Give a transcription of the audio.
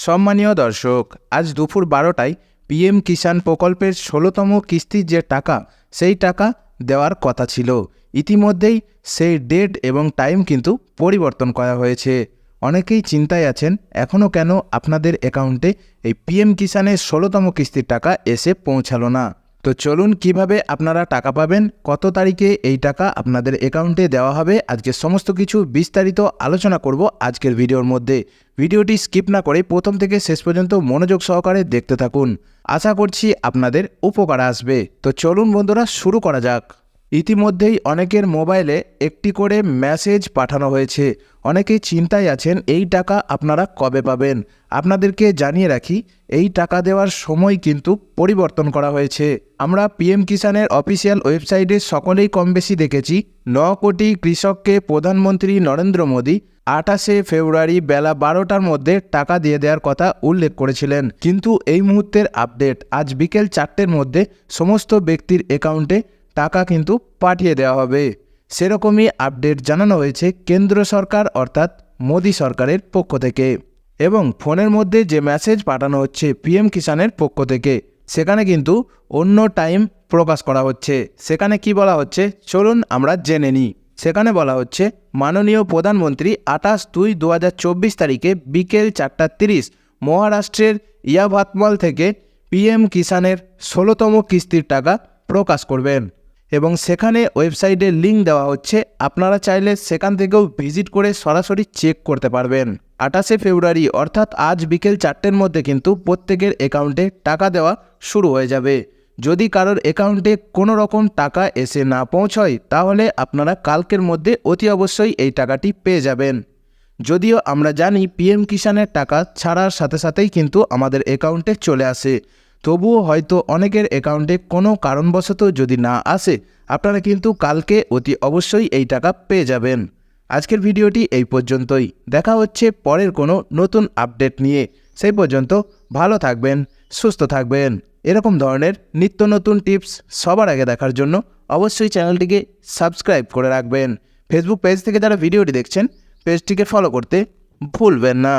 সম্মানীয় দর্শক, আজ দুপুর বারোটায় পিএম কিষাণ প্রকল্পের ষোলোতম কিস্তির যে টাকা, সেই টাকা দেওয়ার কথা ছিল। ইতিমধ্যেই সেই ডেট এবং টাইম কিন্তু পরিবর্তন করা হয়েছে। অনেকেই চিন্তায় আছেন এখনও কেন আপনাদের অ্যাকাউন্টে এই পিএম কিষাণের ষোলোতম কিস্তির টাকা এসে পৌঁছালো না? তো চলুন কীভাবে আপনারা টাকা পাবেন, কত তারিখে এই টাকা আপনাদের অ্যাকাউন্টে দেওয়া হবে, আজকে সমস্ত কিছু বিস্তারিত আলোচনা করব আজকের ভিডিওর মধ্যে। ভিডিওটি স্কিপ না করে প্রথম থেকে শেষ পর্যন্ত মনোযোগ সহকারে দেখতে থাকুন। আশা করছি আপনাদের উপকার আসবে। তো চলুন বন্ধুরা, শুরু করা যাক। ইতিমধ্যেই অনেকের মোবাইলে একটি করে মেসেজ পাঠানো হয়েছে। অনেকেই চিন্তায় আছেন, এই টাকা আপনারা কবে পাবেন? আপনাদেরকে জানিয়ে রাখি, এই টাকা দেওয়ার সময় কিন্তু পরিবর্তন করা হয়েছে। আমরা পিএম কিষাণের অফিসিয়াল ওয়েবসাইটে সকলেই কম বেশি দেখেছি, ন কোটি কৃষককে প্রধানমন্ত্রী নরেন্দ্র মোদী আঠাশে ফেব্রুয়ারি বেলা বারোটার মধ্যে টাকা দিয়ে দেওয়ার কথা উল্লেখ করেছিলেন। কিন্তু এই মুহূর্তের আপডেট, আজ বিকেল চারটের মধ্যে সমস্ত ব্যক্তির অ্যাকাউন্টে টাকা কিন্তু পাঠিয়ে দেওয়া হবে। সেরকমই আপডেট জানানো হয়েছে কেন্দ্র সরকার অর্থাৎ মোদী সরকারের পক্ষ থেকে। এবং ফোনের মধ্যে যে মেসেজ পাঠানো হচ্ছে পিএম কিষাণের পক্ষ থেকে, সেখানে কিন্তু অন্য টাইম প্রকাশ করা হচ্ছে। সেখানে কি বলা হচ্ছে? চলুন আমরা জেনে নিই। সেখানে বলা হচ্ছে, মাননীয় প্রধানমন্ত্রী আঠাশ দুই দু তারিখে বিকেল চারটা তিরিশ মহারাষ্ট্রের ইয়াভাতমল থেকে পিএম কিষাণের ষোলোতম কিস্তির টাকা প্রকাশ করবেন। এবং সেখানে ওয়েবসাইটে লিঙ্ক দেওয়া হচ্ছে। আপনারা চাইলে সেখান থেকেও ভিজিট করে সরাসরি চেক করতে পারবেন। আঠাশে ফেব্রুয়ারি, অর্থাৎ আজ বিকেল চারটের মধ্যে কিন্তু প্রত্যেকের অ্যাকাউন্টে টাকা দেওয়া শুরু হয়ে যাবে। যদি কারোর অ্যাকাউন্টে কোনো রকম টাকা এসে না পৌঁছয়, তাহলে আপনারা কালকের মধ্যে অতি অবশ্যই এই টাকাটি পেয়ে যাবেন। যদিও আমরা জানি, পিএম কিষাণের টাকা ছাড়ার সাথে সাথেই কিন্তু আমাদের অ্যাকাউন্টে চলে আসে। তবুও হয়তো অনেকের অ্যাকাউন্টে কোনো কারণবশত যদি না আসে, আপনারা কিন্তু কালকে অতি অবশ্যই এই টাকা পেয়ে যাবেন। আজকের ভিডিওটি এই পর্যন্তই। দেখা হচ্ছে পরের কোনো নতুন আপডেট নিয়ে। সেই পর্যন্ত ভালো থাকবেন, সুস্থ থাকবেন। এরকম ধরনের নিত্য নতুন টিপস সবার আগে দেখার জন্য অবশ্যই চ্যানেলটিকে সাবস্ক্রাইব করে রাখবেন। ফেসবুক পেজ থেকে যারা ভিডিওটি দেখছেন পেজটিকে ফলো করতে ভুলবেন না।